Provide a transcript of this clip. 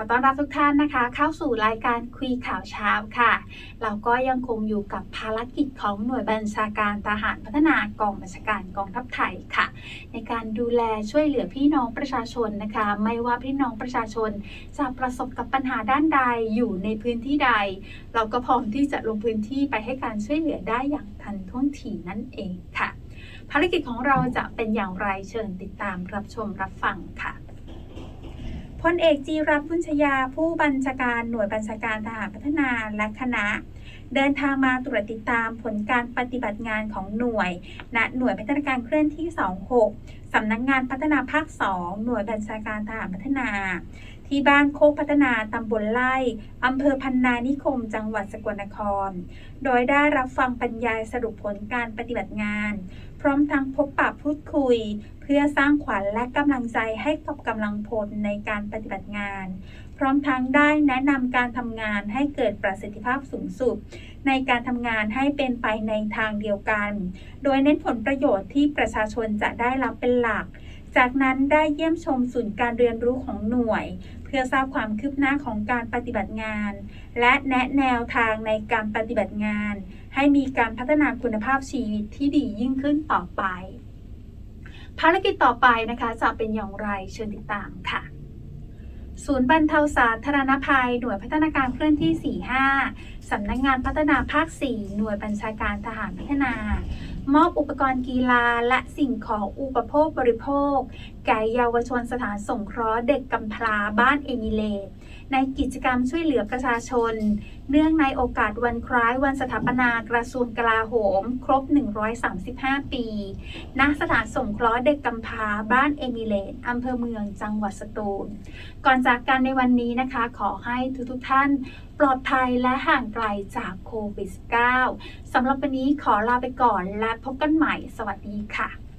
อต้อนรับทุกท่านนะคะ เข้าสู่รายการคุยข่าวเช้าค่ะ เราก็ยังคงอยู่กับภารกิจของหน่วยบัญชาการทหารพัฒนากองบัญชาการกองทัพไทยค่ะ ในการดูแลช่วยเหลือพี่น้องประชาชนนะคะ ไม่ว่าพี่น้องประชาชนจะประสบกับปัญหาด้านใดอยู่ในพื้นที่ใด เราก็พร้อมที่จะลงพื้นที่ไปให้การช่วยเหลือได้อย่างทันท่วงทีนั่นเองค่ะ ภารกิจของเราจะเป็นอย่างไรเชิญติดตามรับชมรับฟังค่ะ พลเอกจีรัตน์บุญชยาผู้บัญชาการหน่วยบัญชาการทหารพัฒนาและคณะ เดินทางมาตรวจติดตามผลการปฏิบัติงานของหน่วย ณหน่วยพัฒนาการเคลื่อนที่ 26 สำนักงานพัฒนาภาค 2 หน่วยบัญชาการทหารพัฒนา ที่บ้านโคกพัฒนาตำบลไล่อำเภอพันนานิคม จังหวัดสกลนคร โดยได้รับฟังบรรยายสรุปผลการปฏิบัติงาน พร้อมทั้งพบปะพูดคุย เพื่อสร้างขวัญและกำลังใจให้กับกำลังพลในการปฏิบัติงาน พร้อมทั้งได้แนะนำการทำงานให้เกิดประสิทธิภาพสูงสุด ในการทำงานให้เป็นไปในทางเดียวกัน โดยเน้นผลประโยชน์ที่ประชาชนจะได้รับเป็นหลัก จากนั้นได้เยี่ยมชมศูนย์การเรียนรู้ของหน่วย เพื่อทราบความคืบหน้าของการปฏิบัติงาน และแนะแนวทางในการปฏิบัติงาน ให้มีการพัฒนาคุณภาพชีวิตที่ดียิ่งขึ้นต่อไป ภารกิจต่อไปนะคะจะเป็นอย่างไรเชิญติดตามค่ะศูนย์บรรเทาสาธารณภัย หน่วยพัฒนาการเคลื่อนที่ 45 สำนักงานพัฒนาภาค 4 หน่วยบัญชาการทหารพัฒนา มอบอุปกรณ์กีฬาและสิ่งของอุปโภคบริโภค แก่เยาวชนสถานสงเคราะห์เด็กกำพร้าบ้านเอมิเลต ในกิจกรรมช่วยเหลือประชาชน เนื่องในโอกาสวันคล้ายวันสถาปนากระทรวงกลาโหม ครบ 135 ปีณสถานสงเคราะห์เด็กกำพร้าบ้านเอมิเลตอำเภอเมืองจังหวัดสตูล ก่อนจากกันในวันนี้นะคะ ขอให้ทุกๆท่านปลอดภัยและห่างไกลจากโควิด -19 สำหรับวันนี้ขอลาไปก่อนและพบกันใหม่ สวัสดีค่ะ